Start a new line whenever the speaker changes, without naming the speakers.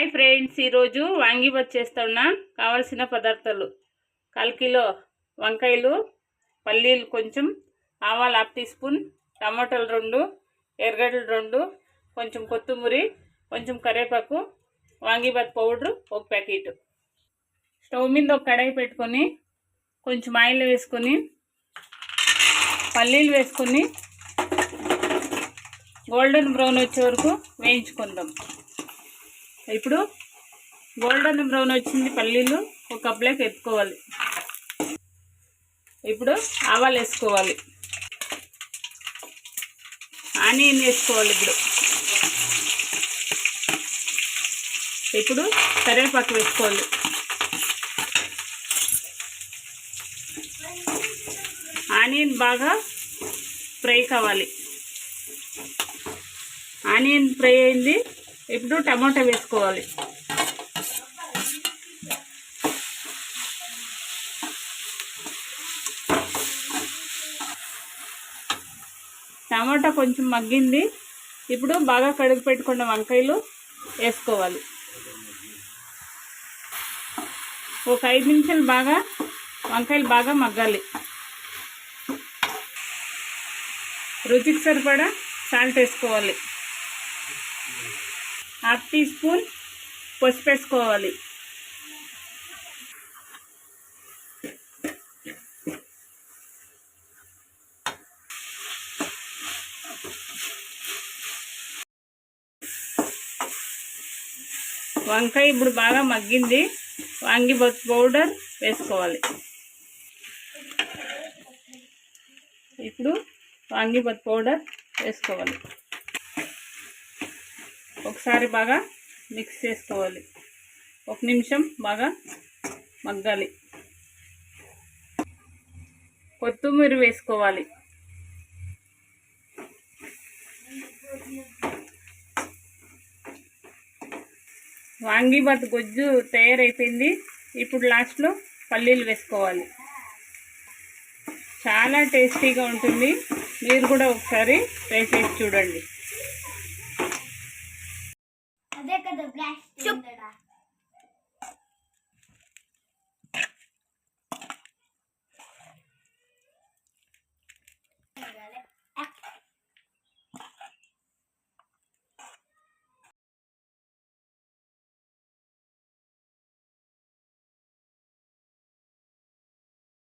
Hi friends ఈరోజు వాంగిబత్ చేస్తున్నా కావాల్సిన పదార్థాలు. కాల్ కిలో వంకాయలు పల్లీలు కొంచెం ఆవాలు హాఫ్ టీ స్పూన్ టమాటాలు రెండు ఎర్రగడ్డలు రెండు కొంచెం కొత్తిమూరి కొంచెం కరివేపాకు వాంగిబత్ పౌడర్ ఒక ప్యాకెట్. స్టవ్ మీద ఒక కడాయి పెట్టుకొని కొంచెం ఆయిల్ వేసుకొని పల్లీలు వేసుకొని గోల్డెన్ బ్రౌన్ వచ్చే వరకు వేయించుకుందాం. ఇప్పుడు గోల్డెన్ బ్రౌన్ వచ్చింది పల్లీలు ఒక కప్లోకి ఎత్తుకోవాలి ఇప్పుడు ఆవాలు వేసుకోవాలి. ఆనియన్ వేసుకోవాలి ఇప్పుడు. ఇప్పుడు కరివేపాకు వేసుకోవాలి. ఆనియన్ బాగా ఫ్రై కావాలి. ఆనియన్ ఫ్రై అయింది. ఇప్పుడు టమాటా వేసుకోవాలి. టమాటా కొంచెం మగ్గింది. ఇప్పుడు బాగా కడుగు పెట్టుకున్న వంకాయలు వేసుకోవాలి. ఒక ఐదు నిమిషాలు బాగా వంకాయలు బాగా మగ్గాలి. రుచికి సరిపడా సాల్ట్ వేసుకోవాలి. హాఫ్ టీ స్పూన్ పసుపు వేసుకోవాలి. వంకాయ ఇప్పుడు బాగా మగ్గింది. వాంగి పౌడర్ వేసుకోవాలి. ఇప్పుడు వాంగిబత్ పౌడర్ వేసుకోవాలి. ఒకసారి బాగా మిక్స్ చేసుకోవాలి. ఒక నిమిషం బాగా మగ్గాలి. కొత్తిమీర వేసుకోవాలి. వాంగీబాత్ గొజ్జు తయారైపోయింది. ఇప్పుడు లాస్ట్లో పల్లీలు వేసుకోవాలి. చాలా టేస్టీగా ఉంటుంది. మీరు కూడా ఒకసారి ట్రై చేసి చూడండి. Nerede kadar blaştın?